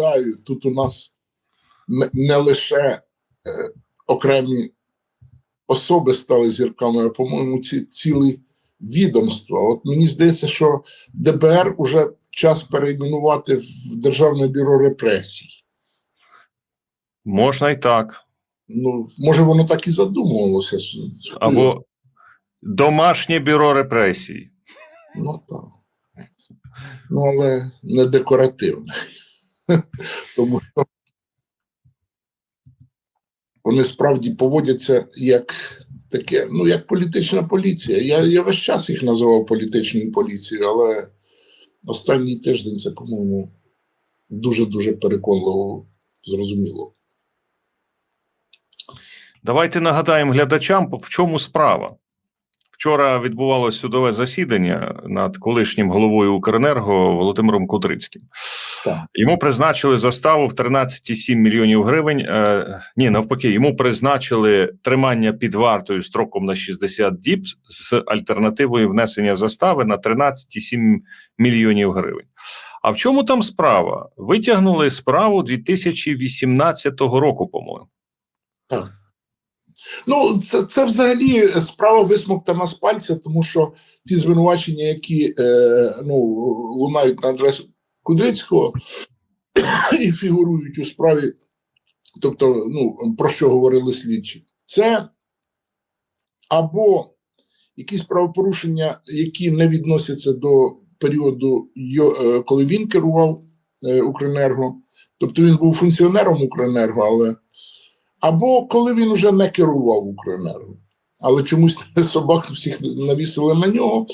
вітаю. Тут у нас не, лише е, окремі особи стали зірками, а по-моєму, ці цілі відомства. От мені здається, що ДБР уже час перейменувати в Державне бюро репресій. Можна і так. Ну, може, воно так і задумувалося. Або домашнє бюро репресій. Ну так. Ну, але не декоративне. Тому що вони справді поводяться як таке, ну, як політична поліція. Я, я весь час їх називав політичною поліцією, але останній тиждень це, по-моєму, дуже-дуже переконливо зрозуміло. Давайте нагадаємо глядачам, в чому справа. Вчора відбувалося судове засідання над колишнім головою Укренерго Володимиром Кудрицьким. Так. Йому призначили заставу в 13,7 мільйонів гривень. Е, ні, навпаки, йому призначили тримання під вартою строком на 60 діб з альтернативою внесення застави на 13,7 мільйонів гривень. А в чому там справа? Витягнули справу 2018 року, по-моєму. Так. Ну, це, це взагалі справа висмоктана з пальця, тому що ті звинувачення, які е, ну, лунають на адресу Кудрицького і фігурують у справі, тобто, ну, про що говорили слідчі, це або якісь правопорушення, які не відносяться до періоду, е, коли він керував е, Укренерго, тобто він був функціонером Укренерго, але або коли він вже не керував Укренерго. Але чомусь собак всіх навісили на нього.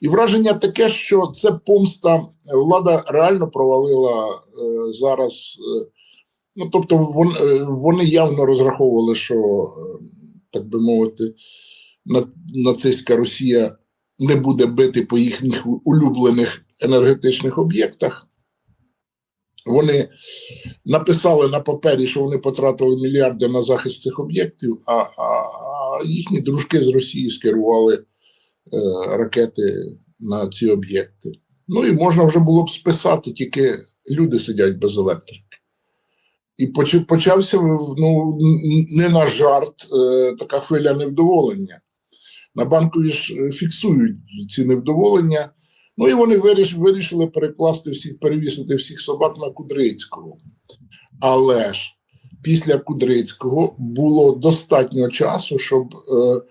І враження таке, що це помста. Влада реально провалила е, зараз. Е, ну, тобто, вон, е, вони явно розраховували, що, е, так би мовити, на, нацистська Росія не буде бити по їхніх улюблених енергетичних об'єктах. Вони написали на папері, що вони потратили мільярди на захист цих об'єктів, а, а, а їхні дружки з Росії скерували е, ракети на ці об'єкти. Ну і можна вже було б списати, тільки люди сидять без електрики. І поч- почався ну, не на жарт е, така хвиля невдоволення. На банкові ж фіксують ці невдоволення. Ну і вони виріш, вирішили перекласти всіх, перевісити всіх собак на Кудрицького. Але ж після Кудрицького було достатньо часу, щоб е,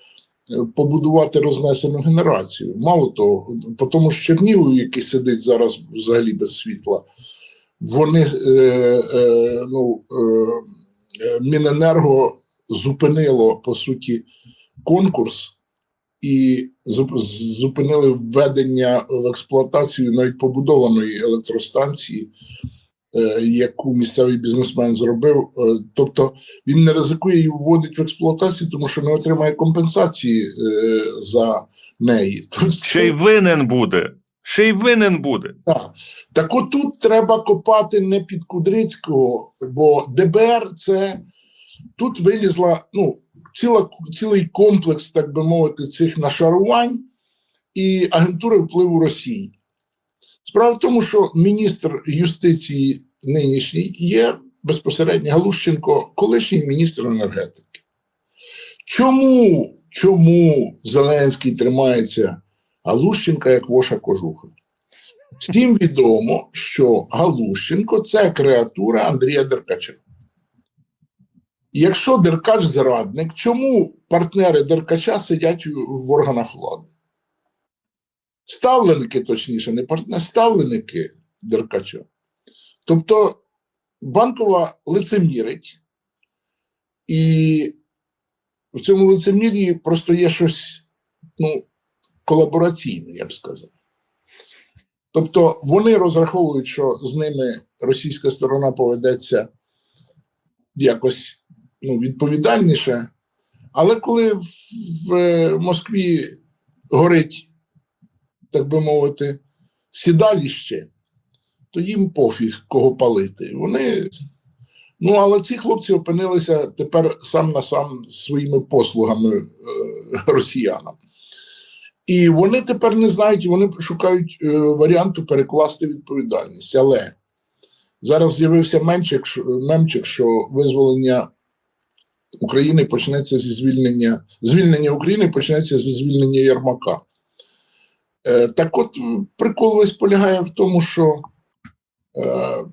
побудувати рознесену генерацію. Мало того, по тому ж Чернігову, який сидить зараз взагалі без світла, вони е, е, ну, е, Міненерго зупинило по суті конкурс і зупинили введення в експлуатацію навіть побудованої електростанції, е, яку місцевий бізнесмен зробив. Е, Тобто він не ризикує її вводити в експлуатацію, тому що не отримає компенсації е, за неї. Тобто, Ще й винен буде. Ще й винен буде. так. так отут треба копати не під Кудрицького, бо ДБР це тут вилізла ну, ціла, цілий комплекс, так би мовити, цих нашарувань і агентури впливу Росії. Справа в тому, що міністр юстиції нинішній є безпосередньо Галущенко, колишній міністр енергетики. Чому, чому Зеленський тримається Галущенка як воша кожуха? Всім відомо, що Галущенко це креатура Андрія Деркача. Якщо Деркач зрадник, чому партнери Деркача сидять в органах влади? Ставленики, точніше, не партнери, ставленики Деркача. Тобто банкова лицемірить, і в цьому лицемір'ї просто є щось ну, колабораційне, я б сказав. Тобто вони розраховують, що з ними російська сторона поведеться якось ну, відповідальніше. Але коли в, в Москві горить, так би мовити, сідаліще, то їм пофіг кого палити. Вони. Ну, але ці хлопці опинилися тепер сам на сам своїми послугами е, росіянам. І вони тепер не знають, вони шукають е, варіанту перекласти відповідальність. Але Зараз з'явився мемчик, що визволення України почнеться зі звільнення. Звільнення України почнеться зі звільнення Єрмака. Е, так от прикол весь полягає в тому, що е,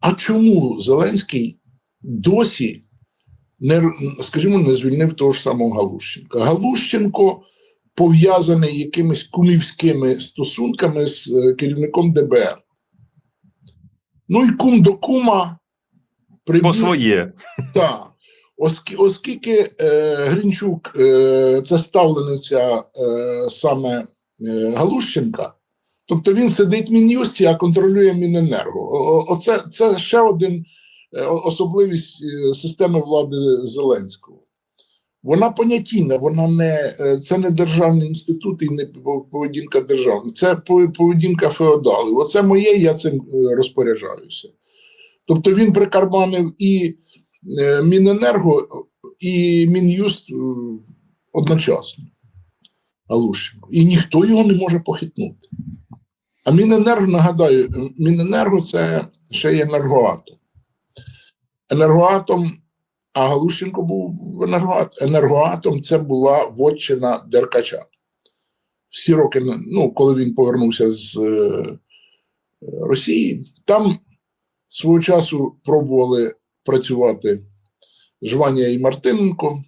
а чому Зеленський досі не, скажімо, не звільнив того ж самого Галущенка? Галущенко пов'язаний якимись кумівськими стосунками з е, керівником ДБР. Ну і кум до кума По прибіг своє. так. Оскільки, оскільки е, Гринчук е, це ставлениця е, саме е, Галущенка, тобто він сидить в Мін'юсті, а контролює Міненерго. О- Оце це ще один е, особливість е, системи влади Зеленського. Вона понятійна, вона не е, це не державний інститут і не поведінка державна. Це поведінка феодалів. Оце моє, я цим е, розпоряджаюся. Тобто він прикарманив і е, Міненерго, і Мін'юст е, одночасно. Галущенко. І ніхто його не може похитнути. А Міненерго, нагадаю, Міненерго це ще й енергоатом. Енергоатом, а Галущенко був енергоатом. Енергоатом це була вотчина Деркача. Всі роки, ну, коли він повернувся з е, Росії, там свого часу пробували працювати Жванія і Мартиненко.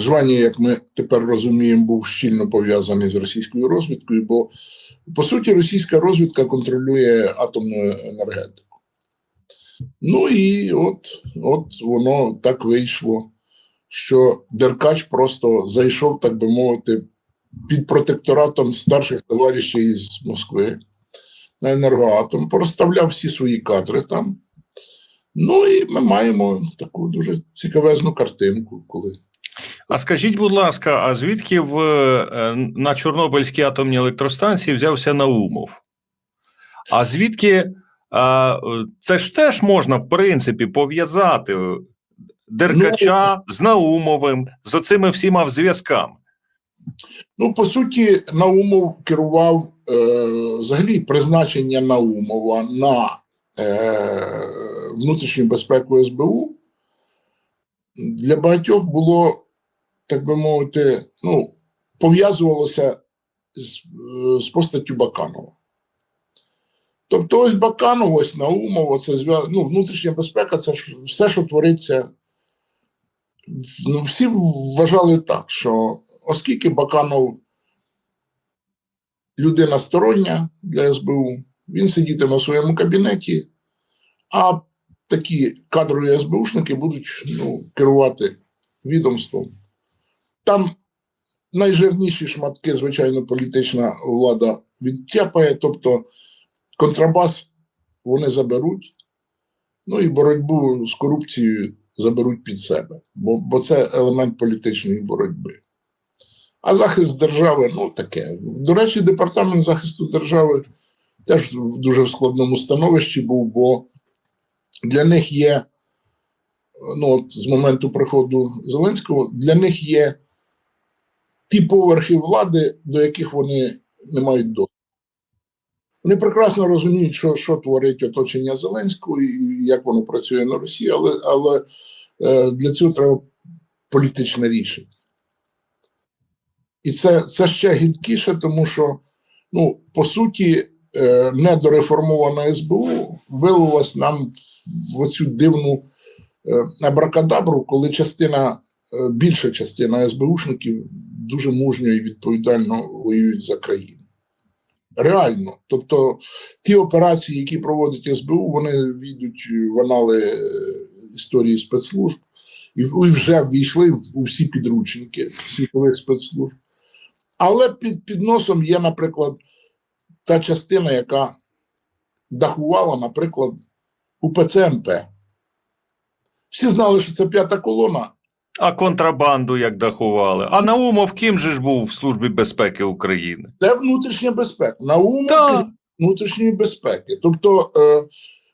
Жванія, як ми тепер розуміємо, був щільно пов'язаний з російською розвідкою, бо по суті російська розвідка контролює атомну енергетику. Ну і от, от воно так вийшло, що Деркач просто зайшов, так би мовити, під протекторатом старших товаришів із Москви на енергоатом, порозставляв всі свої кадри там. Ну і ми маємо таку дуже цікавезну картинку, коли А скажіть, будь ласка, а звідки в, е, на Чорнобильській атомній електростанції взявся Наумов? А звідки а, е, це ж теж можна, в принципі, пов'язати Деркача з Наумовим, з оцими всіма зв'язками? Ну, по суті, Наумов керував взагалі призначення Наумова на е, внутрішню безпеку СБУ. Для багатьох було, так би мовити, ну, пов'язувалося з, е, з постаттю Баканова. Тобто, ось Баканов, ось Наумов, оце ну, внутрішня безпека це ж все, що твориться. Ну, всі вважали так, що оскільки Баканов людина стороння для СБУ, він сидітиме в своєму кабінеті, а такі кадрові СБУшники будуть ну, керувати відомством. Там найжирніші шматки, звичайно, політична влада відтяпає, тобто контрабас вони заберуть, ну і боротьбу з корупцією заберуть під себе, бо, бо це елемент політичної боротьби. А захист держави, ну таке. До речі, департамент захисту держави теж в дуже складному становищі був, бо для них є, ну от з моменту приходу Зеленського, для них є ті поверхи влади, до яких вони не мають доступу. Вони прекрасно розуміють, що, що творить оточення Зеленського і як воно працює на Росії, але, але е, для цього треба політичне рішення. І це, це ще гідкіше, тому що, ну, по суті, е, недореформована СБУ вилилась нам в, оцю дивну е, абракадабру, коли частина, е, більша частина СБУшників дуже мужньо і відповідально воюють за країну. Реально. Тобто ті операції, які проводить СБУ, вони війдуть в анали е, історії спецслужб і вже ввійшли у всі підручники світових спецслужб. Але під, під носом є, наприклад, та частина, яка дахувала, наприклад, у ПЦМП. Всі знали, що це п'ята колона. А контрабанду як дахували? А Наумов ким же ж був в Службі безпеки України? Це внутрішня безпека. Наум Так. внутрішньої безпеки. Тобто, е,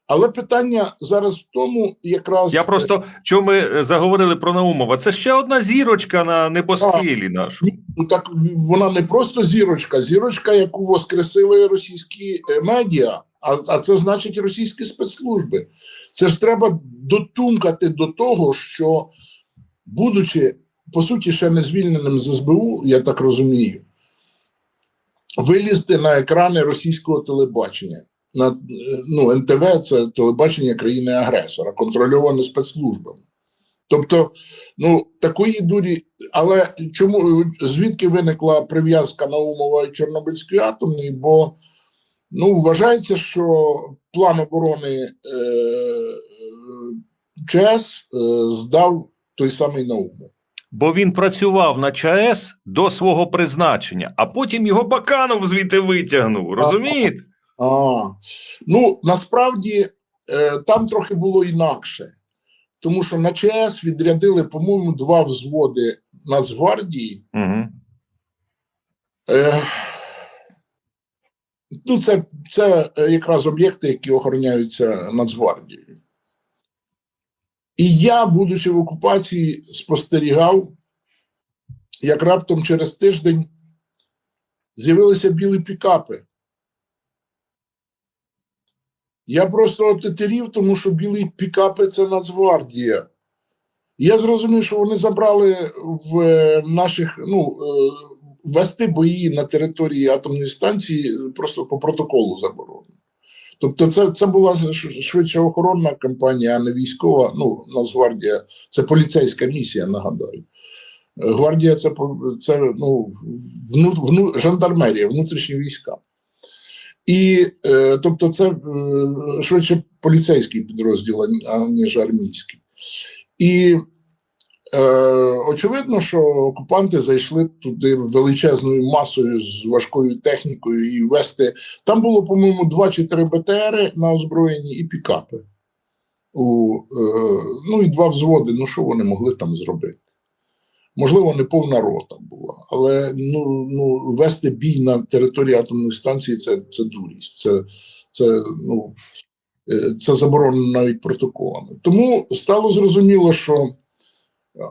але питання зараз в тому, якраз Я просто чому ми е, заговорили про Наумова? Це ще одна зірочка на небосхилі нашу. ну так вона не просто зірочка, зірочка, яку воскресили російські е, медіа, а, а це значить російські спецслужби. Це ж треба дотумкати до того, що, будучи по суті ще не звільненим з СБУ, я так розумію, вилізти на екрани російського телебачення. На, ну, НТВ це телебачення країни-агресора, контрольоване спецслужбами. Тобто, ну такої дурі, але чому звідки виникла прив'язка Наумова і Чорнобильської атомної? Бо ну вважається, що план оборони е, е, ЧАЕС е, здав той самий Наумов. Бо він працював на ЧАЕС до свого призначення, а потім його Баканов звідти витягнув. Розумієте? А, ну насправді е, там трохи було інакше, тому що на ЧАЕС відрядили, по-моєму, два взводи Нацгвардії. Угу. Е, ну, це, це е, якраз об'єкти, які охороняються Нацгвардією. І я, будучи в окупації, спостерігав, як раптом через тиждень з'явилися білі пікапи. Я просто отетерів, тому що білі пікапи це Нацгвардія. Я зрозумів, що вони забрали в е, наших, ну, е, вести бої на території атомної станції просто по протоколу заборонено. Тобто, це, це була швидше охоронна кампанія, а не військова. Ну, Нацгвардія це поліцейська місія, нагадаю. Е, Гвардія це, це ну, вну, вну, жандармерія, внутрішні війська. І е, тобто, це е, швидше поліцейський підрозділ, аніж армійський. І е, очевидно, що окупанти зайшли туди величезною масою з важкою технікою і вести. Там було, по-моєму, два чи три БТРи на озброєнні і пікапи. У, ну і два взводи. Ну, що вони могли там зробити? Можливо, не повна рота була, але ну, ну, вести бій на території атомної станції це, це дурість. Це, це, ну, е, це заборонено навіть протоколами. Тому стало зрозуміло, що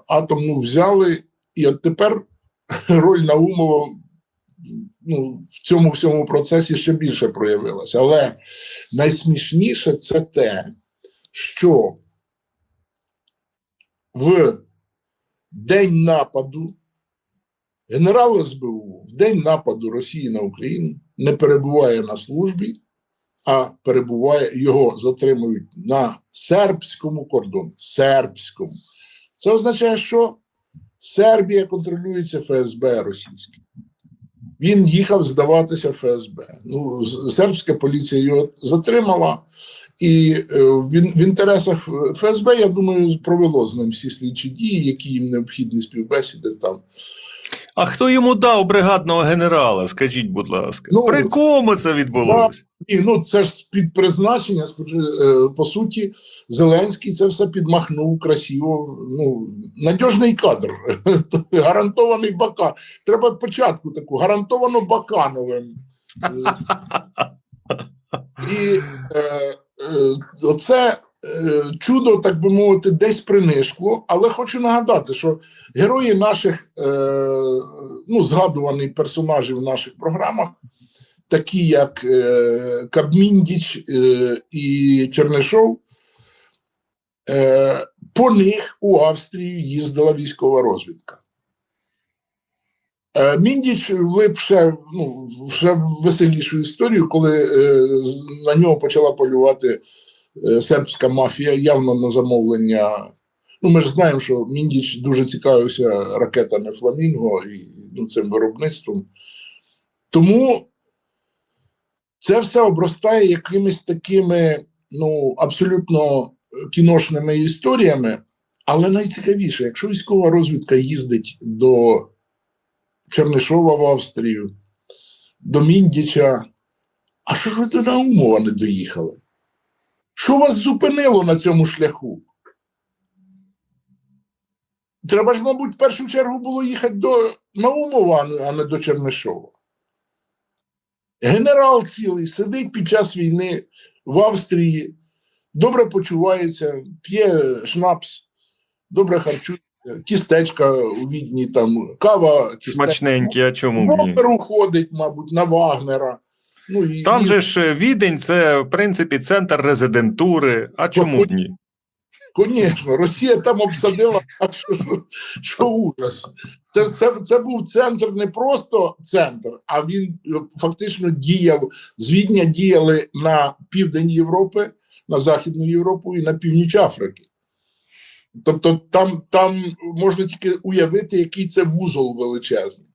атомну взяли, і от тепер роль Наумова ну, в цьому всьому процесі ще більше проявилася. Але найсмішніше це те, що в день нападу генерал СБУ в день нападу Росії на Україну не перебуває на службі, а перебуває його затримують на сербському кордоні. Сербському. Це означає, що Сербія контролюється ФСБ російським. Він їхав здаватися ФСБ. Ну, сербська поліція його затримала, і е, в інтересах ФСБ, я думаю, провело з ним всі слідчі дії, які їм необхідні співбесіди там. А хто йому дав бригадного генерала? Скажіть, будь ласка, Ну, при кому це відбулося? І ну це ж під призначення, е, по суті, Зеленський це все підмахнув красиво. Ну, надіжний кадр, гарантований бака. Треба початку таку, гарантовано Бакановим. І е, оце е, чудо, так би мовити, десь принишкло. Але хочу нагадати, що герої наших е, ну, згадуваних персонажів в наших програмах, такі як е, Кабміндіч е, і Чернишов, е, по них у Австрію їздила військова розвідка. Е, Міндіч влип ще, ну, ще веселішу історію, коли е, на нього почала полювати е, сербська мафія, явно на замовлення. Ну, ми ж знаємо, що Міндіч дуже цікавився ракетами Фламінго і ну, цим виробництвом. Тому це все обростає якимись такими ну, абсолютно кіношними історіями. Але найцікавіше, якщо військова розвідка їздить до Чернишова в Австрію, до Міндіча, а що ж ви до Наумова не доїхали? Що вас зупинило на цьому шляху? Треба ж, мабуть, в першу чергу було їхати до Наумова, а не- до Чернишова. Генерал цілий сидить під час війни в Австрії, добре почувається, п'є шнапс, добре харчується, кістечка у відні, там, кава. Смачненький, а чому В б ні? оперу ходить, мабуть, на Вагнера. Ну, і, Там і- же ж е, Відень це в принципі центр резидентури. А чому б ні? Звісно, Росія там обсадила що, що ужас. Це, це, це був центр не просто центр, а він е, фактично діяв. З Відня діяли на південь Європи, на Західну Європу і на північ Африки. Тобто там, там можна тільки уявити, який це вузол величезний.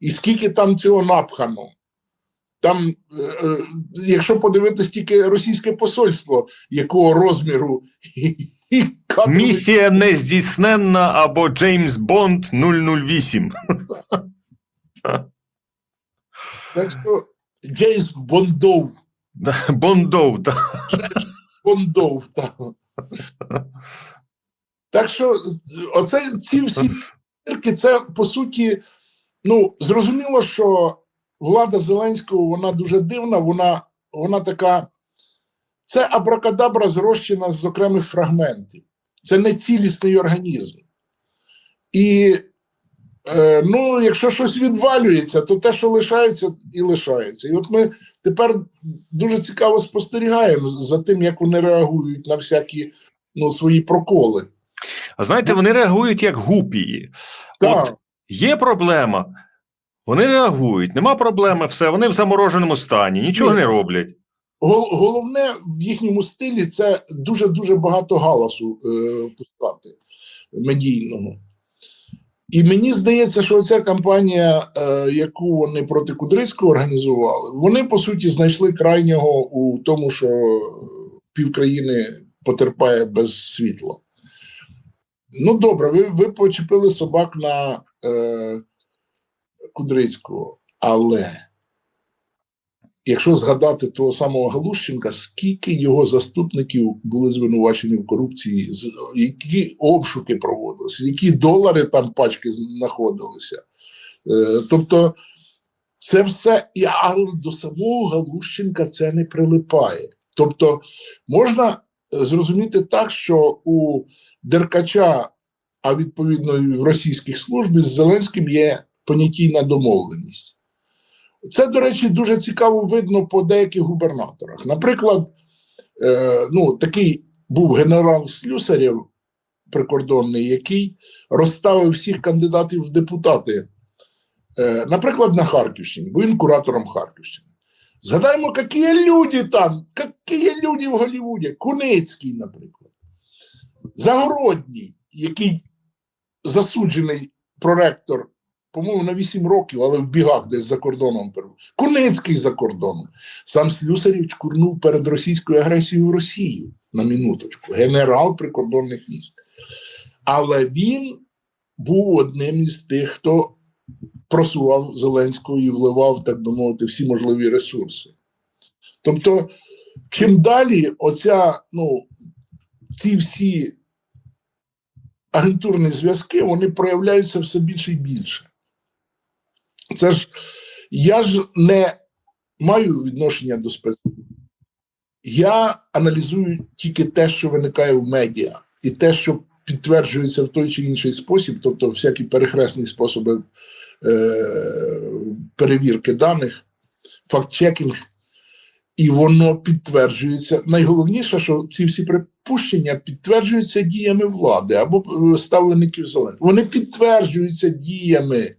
І скільки там цього напхано. Там, е, е, якщо подивитись тільки російське посольство, якого розміру і, Місія нездійсненна або Джеймс Бонд 008. Так що Джеймс Бондов, Бондов, да. Бондов, так. Так що оце ці всі цирки, це по суті, ну, зрозуміло, що влада Зеленського вона дуже дивна, вона, вона така. Це абракадабра зрощена з окремих фрагментів. Це не цілісний організм. І е, ну, якщо щось відвалюється, то те, що лишається, і лишається. І от ми тепер дуже цікаво спостерігаємо за тим, як вони реагують на всякі ну, свої проколи. А знаєте, вони реагують як гупії. Так. От є проблема. Вони реагують, нема проблеми, все, вони в замороженому стані, нічого Ні. не роблять. Головне в їхньому стилі це дуже дуже багато галасу е, пускати медійного. І мені здається, що ця кампанія, е, яку вони проти Кудрицького організували, вони по суті знайшли крайнього у тому, що півкраїни потерпає без світла. Ну, добре, ви, ви почепили собак на е, Кудрицького, але якщо згадати того самого Галущенка, скільки його заступників були звинувачені в корупції, які обшуки проводилися, які долари там пачки знаходилися. Е, тобто, це все, але до самого Галущенка це не прилипає. Тобто, можна зрозуміти так, що у Деркача, а відповідно і в російських службі з Зеленським є понятійна домовленість. Це, до речі, дуже цікаво видно по деяких губернаторах. Наприклад, е, ну, такий був генерал Слюсарєв, прикордонний, який розставив всіх кандидатів в депутати, е, наприклад, на Харківщині, бо він куратором Харківщини. Згадаємо, які люди там, які люди в Голлівуді. Куницький, наприклад, Загородній, який засуджений проректор по-моєму, на 8 років, але в бігах десь за кордоном. перебув. Куницький за кордоном. Сам Слюсарів чкурнув перед російською агресією в Росію на минуточку. Генерал прикордонних військ. Але він був одним із тих, хто просував Зеленського і вливав, так би мовити, всі можливі ресурси. Тобто, чим далі оця, ну, ці всі агентурні зв'язки, вони проявляються все більше і більше. Це ж я ж не маю відношення до спецслужб. Я аналізую тільки те, що виникає в медіа, і те, що підтверджується в той чи інший спосіб, тобто всякі перехресні способи перевірки даних, факт-чекінг, і воно підтверджується. Найголовніше, що ці всі припущення підтверджуються діями влади або е, ставлеників Зеленського. Вони підтверджуються діями.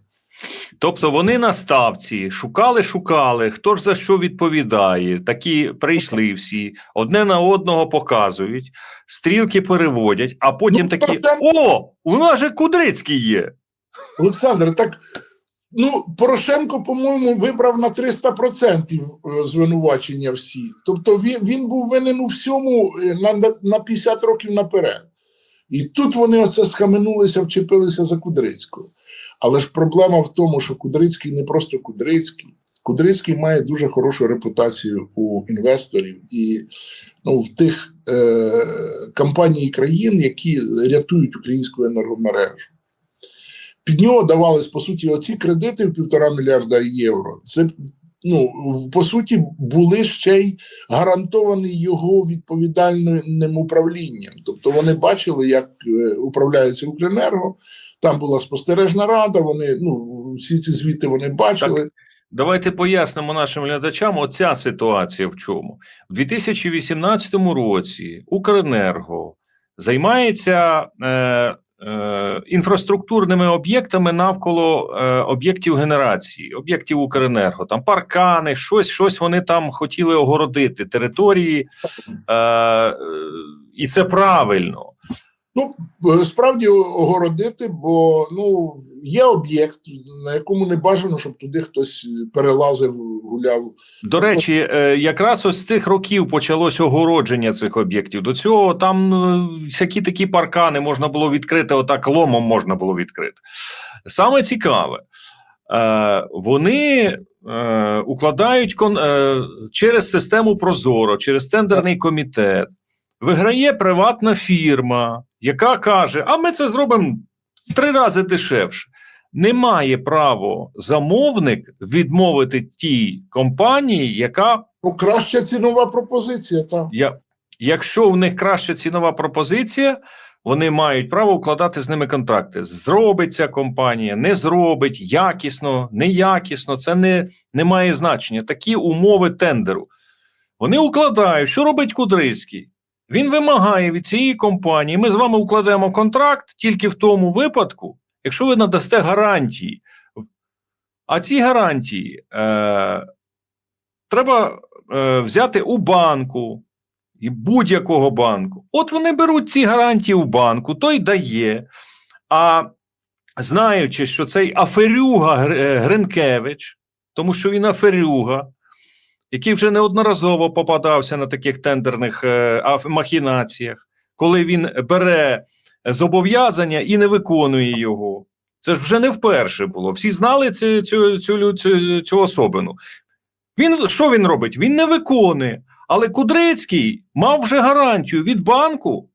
Тобто вони на ставці шукали, шукали, хто ж за що відповідає. Такі прийшли всі, одне на одного показують, стрілки переводять, а потім Ну, такі: та- О, у нас же Кудрицький є. Олександр, так ну Порошенко, по-моєму, вибрав на 300% е, звинувачення всі. Тобто він, він був винен у всьому е, на, на- на 50 років наперед. І тут вони оце схаменулися, вчепилися за Кудрицького. Але ж проблема в тому, що Кудрицький не просто Кудрицький. Кудрицький має дуже хорошу репутацію у інвесторів і ну, в тих е, компаній країн, які рятують українську енергомережу. Під нього давались по суті оці кредити в півтора мільярда євро. Це ну в- по суті були ще й гарантовані його відповідальним управлінням. Тобто вони бачили, як е, управляється Укренерго. Там була спостережна рада. Вони ну всі ці звіти вони бачили. Давайте пояснимо нашим глядачам оця ситуація в чому. У 2018 році Укренерго займається е, інфраструктурними об'єктами навколо е, об'єктів генерації, об'єктів Укренерго. Там паркани, щось, щось вони там хотіли огородити території, е, е, і це правильно. Ну, е, справді огородити, бо ну, є об'єкт, на якому не бажано, щоб туди хтось перелазив, гуляв. До речі, е, якраз ось з цих років почалось огородження цих об'єктів. До цього там е, всякі такі паркани можна було відкрити, отак ломом можна було відкрити. Саме цікаве, е, вони е, укладають кон, е, через систему Прозоро, через тендерний комітет. Виграє приватна фірма, яка каже: А ми це зробимо три рази дешевше. Не має право замовник відмовити тій компанії, яка Ну, краща цінова пропозиція. Там. я, якщо в них краща цінова пропозиція, вони мають право укладати з ними контракти. Зробить ця компанія, не зробить, якісно, неякісно, це не, не має значення. Такі умови тендеру. Вони укладають, що робить Кудрицький? Він вимагає від цієї компанії, ми з вами укладемо контракт тільки в тому випадку, якщо ви надасте гарантії. А ці гарантії е, треба е, взяти у банку і будь-якого банку. От вони беруть ці гарантії у банку, той дає. А знаючи, що цей аферюга е, Гринкевич, тому що він аферюга, який вже неодноразово попадався на таких тендерних е, махінаціях, коли він бере зобов'язання і не виконує його. Це ж вже не вперше було. Всі знали цю, цю, цю, цю, цю особину. Він що він робить? Він не виконує. Але Кудрицький мав вже гарантію від банку.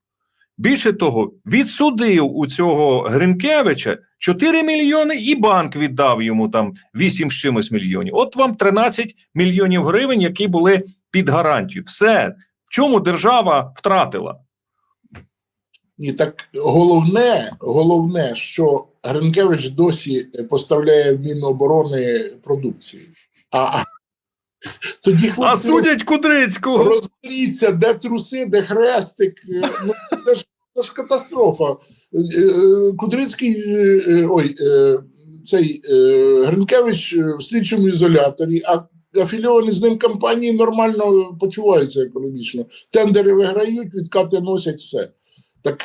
Більше того, відсудив у цього Гринкевича 4 мільйони, і банк віддав йому там 8 з чимось мільйонів. От вам 13 мільйонів гривень, які були під гарантію. Все. В чому держава втратила? І так головне, головне, що Гринкевич досі поставляє в Міноборони продукцію. А, тоді А судять Кудрицького. розберіться, де труси, де хрестик. Ну, це, ж, це ж катастрофа. Е, е, Кудрицький, е, ой, цей Гринкевич в слідчому ізоляторі, а афільовані з ним компанії нормально почуваються економічно. Тендери виграють, відкати носять все. Так,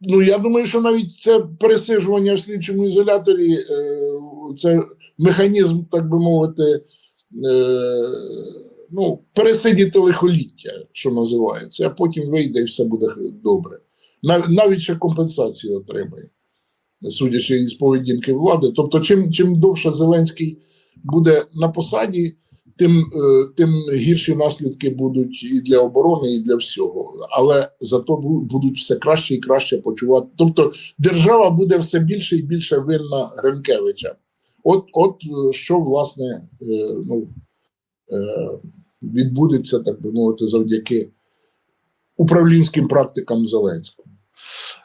ну я думаю, що навіть це пересиджування в слідчому ізоляторі, це механізм, так би мовити, ну, пересидіти лихоліття, що називається, а потім вийде і все буде добре. Нав- Навіть ще компенсацію отримає, судячи із поведінки влади. Тобто, чим, чим довше Зеленський буде на посаді, тим, е, тим гірші наслідки будуть і для оборони, і для всього. Але зато будуть все краще і краще почувати. Тобто держава буде все більше і більше винна Гринкевича. От, от е, що власне е, ну, відбудеться, так би мовити, завдяки управлінським практикам Зеленського.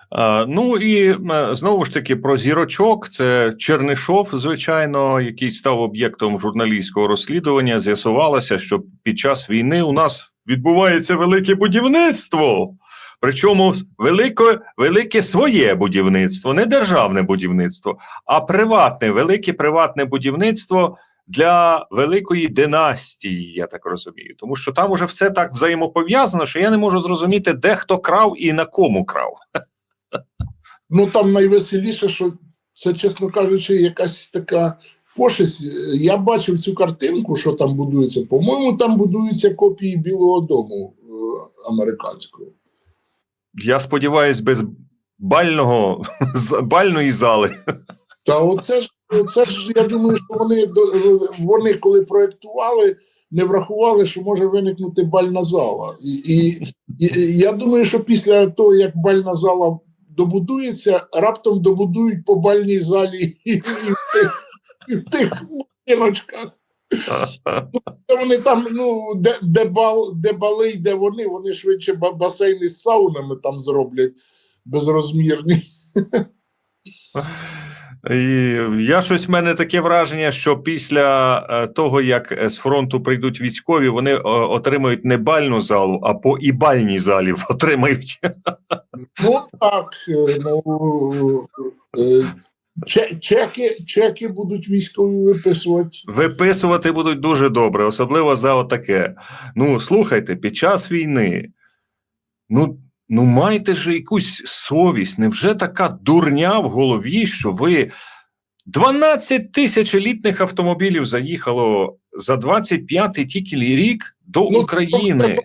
А, ну і е, знову ж таки про зірочок. Це Чернишов, звичайно, який став об'єктом журналістського розслідування. З'ясувалося, що під час війни у нас відбувається велике будівництво. Причому велике, велике своє будівництво, не державне будівництво, а приватне, велике приватне будівництво для великої династії, я так розумію. Тому що там уже все так взаємопов'язано, що я не можу зрозуміти, де хто крав і на кому крав. Ну там найвеселіше, що це, чесно кажучи, якась така пошесть. Я бачив цю картинку, що там будується. По-моєму, там будуються копії Білого Дому е, американського. Я сподіваюся, без бального бальної зали. Та оце ж, оце ж я думаю, що вони вони коли проєктували, не врахували, що може виникнути бальна зала. І, і, і я думаю, що після того, як бальна зала добудується, раптом добудують по бальній залі і, і, і в тих будиночках. Вони там, ну, де, де, бал, де бали, де вони, вони швидше басейни з саунами там зроблять безрозмірні. І я щось в мене таке враження, що після е, того, як е, з фронту прийдуть військові, вони е, отримають не бальну залу, а по ібальній залі отримають. Ну так, ну, чеки, чеки будуть військові виписувати. Виписувати будуть дуже добре, особливо за отаке. Ну, слухайте, під час війни. Ну, ну майте ж якусь совість. Невже така дурня в голові, що ви 12 тисяч елітних автомобілів заїхало за 25-й тільки рік до Ну, України?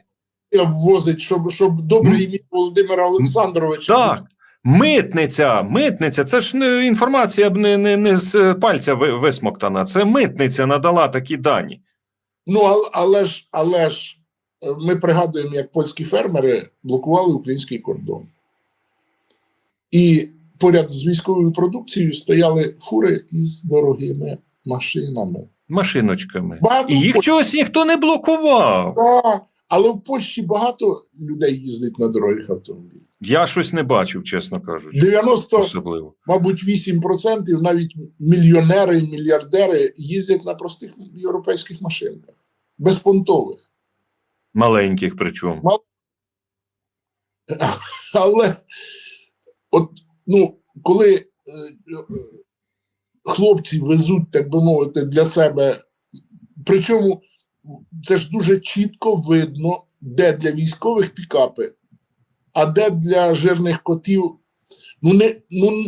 Ввозить, щоб, щоб добре ім'я Володимира Олександровича. Так. Митниця, митниця, це ж не інформація б не, не, не з пальця висмоктана. Це митниця надала такі дані. Ну, але, ж, але ж ми пригадуємо, як польські фермери блокували український кордон. І поряд з військовою продукцією стояли фури із дорогими машинами. Машиночками. Багато І їх чогось ніхто не блокував. Так, але в Польщі багато людей їздить на дорогих автомобілях. Я щось не бачив, чесно кажучи. 90, Особливо. мабуть, 8% навіть мільйонери і мільярдери їздять на простих європейських машинках, безпонтових. Маленьких причому. Але от, ну, коли е, хлопці везуть, так би мовити, для себе, причому це ж дуже чітко видно, де для військових пікапи, а де для жирних котів. Ну, не, ну,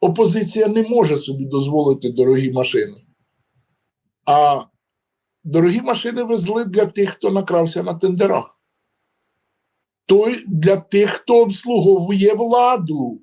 опозиція не може собі дозволити дорогі машини. А дорогі машини везли для тих, хто накрався на тендерах той для тих, хто обслуговує владу.